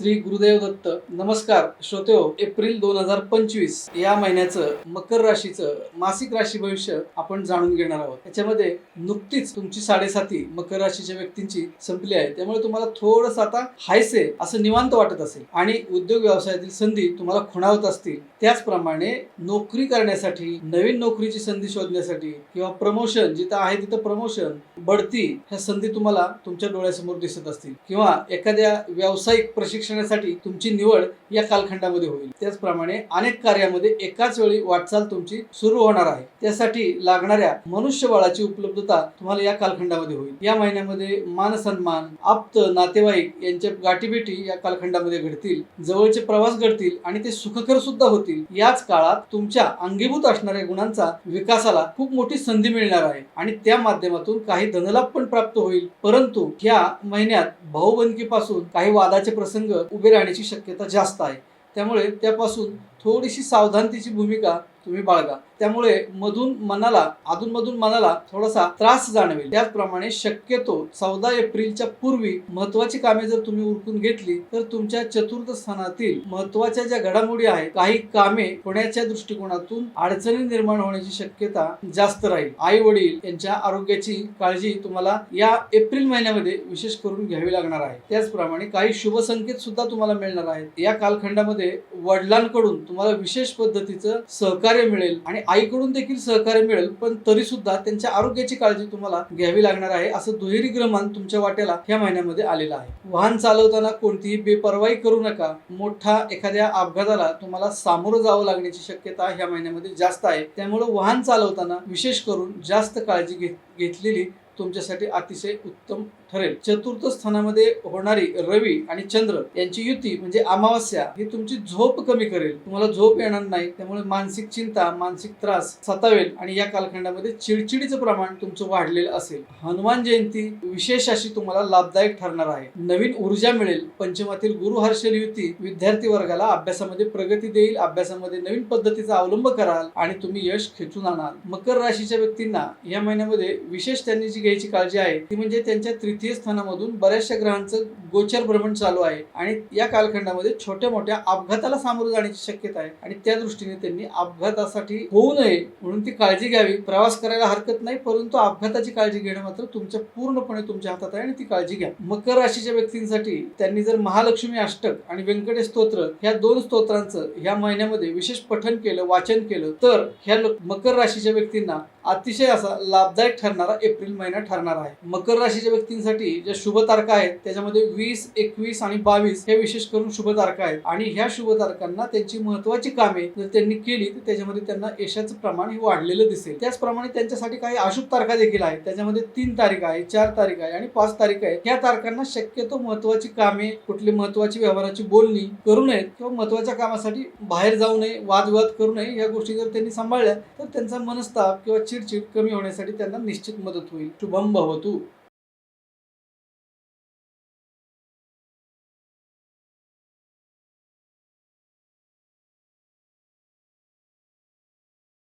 श्री गुरुदेव दत्त. नमस्कार. श्रोते हो, एप्रिल दोन हजार पंचवीस या महिन्याचं मकर राशीचं मासिक राशी भविष्य आपण जाणून घेणार आहोत. याच्यामध्ये नुकतीच तुमची साडेसाती मकर राशीच्या व्यक्तींची संपली आहे. त्यामुळे तुम्हाला थोडस आता हायसे असं निवांत वाटत असेल आणि उद्योग व्यवसायातील संधी तुम्हाला खुणावत असतील. त्याचप्रमाणे नोकरी करण्यासाठी नवीन नोकरीची संधी शोधण्यासाठी किंवा प्रमोशन जिथं आहे तिथं प्रमोशन बढती ह्या संधी तुम्हाला तुमच्या डोळ्यासमोर दिसत असतील. किंवा एखाद्या व्यावसायिक प्रशिक्षण शिक्षणासाठी तुमची निवड या कालखंडामध्ये होईल. त्याचप्रमाणे अनेक कार्यामध्ये एकाच वेळी वाटचाल तुमची सुरू होणार आहे. त्यासाठी लागणाऱ्या मनुष्यबळाची उपलब्धता तुम्हाला या कालखंडामध्ये होईल. या महिन्यामध्ये मान सन्मान आप्त नातेवाईक यांच्या गाठीभेटी या कालखंडामध्ये घडतील जवळचे प्रवास घडतील आणि ते सुखकर सुद्धा होतील. याच काळात तुमच्या अंगीभूत असणाऱ्या गुणांचा विकासाला खूप मोठी संधी मिळणार आहे आणि त्या माध्यमातून काही धनलाभ पण प्राप्त होईल. परंतु या महिन्यात भाऊबंदकीपासून काही वादाचे प्रसंग उभे राहण्याची शक्यता जास्त आहे. त्यामुळे त्यापासून थोडीशी सावधानतेची भूमिका तुम्ही बाळगा. त्यामुळे मधून मनाला अधूनमधून मनाला थोडासा त्रास जाणवेल. त्याचप्रमाणे शक्यतो चौदा एप्रिलच्या पूर्वी महत्वाची कामे जर तुम्ही उरकून घेतली तर तुमच्या चतुर्थ स्थानातील महत्त्वाच्या ज्या घडामोडी आहेत काही कामे होण्याच्या दृष्टिकोनातून अडचणी निर्माण होण्याची शक्यता जास्त राहील. आई वडील यांच्या आरोग्याची काळजी तुम्हाला या एप्रिल महिन्यामध्ये विशेष करून घ्यावी लागणार आहे. त्याचप्रमाणे काही शुभ संकेत सुद्धा तुम्हाला मिळणार आहेत. या कालखंडामध्ये वडिलांकडून तुम्हाला विशेष पद्धतीचं सहकार्य मिळेल आणि आईकडून देखील सहकार्य मिळेल पण तरी सुद्धा त्यांच्या आरोग्याची काळजी तुम्हाला घ्यावी लागणार आहे असं दुहेरी ग्रहमान तुमच्या वाट्याला ह्या महिन्यामध्ये आलेलं आहे. वाहन चालवताना कोणतीही बेपरवाई करू नका. मोठा एखाद्या अपघाताला तुम्हाला सामोरं जावं लागण्याची शक्यता ह्या महिन्यामध्ये जास्त आहे. त्यामुळे वाहन चालवताना विशेष करून जास्त काळजी घेत घेतलेली तुमच्यासाठी अतिशय उत्तम ठरेल. चतुर्थ स्थानामध्ये होणारी रवी आणि चंद्र यांची युती म्हणजे अमावस्या ही तुमची झोप कमी करेल. तुम्हाला झोप येणार नाही त्यामुळे मानसिक चिंता मानसिक त्रास सतावेल आणि या कालखंडामध्ये चिडचिडीचं प्रमाण तुमचं वाढलेलं असेल. हनुमान जयंती विशेष अशी तुम्हाला लाभदायक ठरणार आहे. नवीन ऊर्जा मिळेल. पंचमातील गुरु हर्षल युती विद्यार्थी वर्गाला अभ्यासामध्ये प्रगती देईल. अभ्यासामध्ये नवीन पद्धतीचा अवलंब कराल आणि तुम्ही यश खेचून आणाल. मकर राशीच्या व्यक्तींना या महिन्यामध्ये विशेष त्यांनी जी घ्यायची काळजी आहे. ती म्हणजे त्यांच्या तृतीय स्थानामधून बऱ्याचशा ग्रहांचं गोचर भ्रमण चालू आहे. आणि या कालखंडामध्ये छोट्या मोठ्या अपघाताला सामोरं जाण्याची शक्यता आहे. आणि त्या दृष्टीने त्यांनी अपघातासाठी होऊ नये म्हणून ती काळजी घ्यावी. प्रवास करायला हरकत नाही परंतु अपघाताची काळजी घेणं मात्र तुमच्या पूर्णपणे तुमच्या हातात आहे आणि ती काळजी घ्या. मकर राशीच्या व्यक्तींसाठी त्यांनी जर महालक्ष्मी अष्टक आणि व्यंकटेश स्तोत्र ह्या दोन स्तोत्रांचं ह्या महिन्यामध्ये विशेष पठन केलं वाचन केलं तर ह्या मकर राशीच्या व्यक्तींना अतिशय असा लाभदायक ठरणारा एप्रिल महिना ठरणार आहे. मकर राशीच्या व्यक्तींसाठी ज्या शुभ तारखा आहेत त्याच्यामध्ये वीस एकवीस आणि बावीस हे विशेष करून शुभ तारखा आहेत. आणि ह्या शुभ तारखांना त्यांची महत्वाची कामे जर त्यांनी केली तर त्याच्यामध्ये त्यांना यशाचं प्रमाण हे वाढलेलं दिसेल. त्याचप्रमाणे त्यांच्यासाठी काही अशुभ तारखा देखील आहेत. त्याच्यामध्ये तीन तारीख आहे चार तारीख आहे आणि पाच तारीख आहे या तारखांना शक्यतो महत्वाची कामे कुठली महत्वाची व्यवहाराची बोलणी करू नयेत किंवा महत्त्वाच्या कामासाठी बाहेर जाऊ नये वादविवाद करू नये या गोष्टी जर त्यांनी सांभाळल्या तर त्यांचा मनस्ताप किंवा चिडचिड कमी होण्यासाठी त्यांना निश्चित मदत होईल. শুভম ভবতু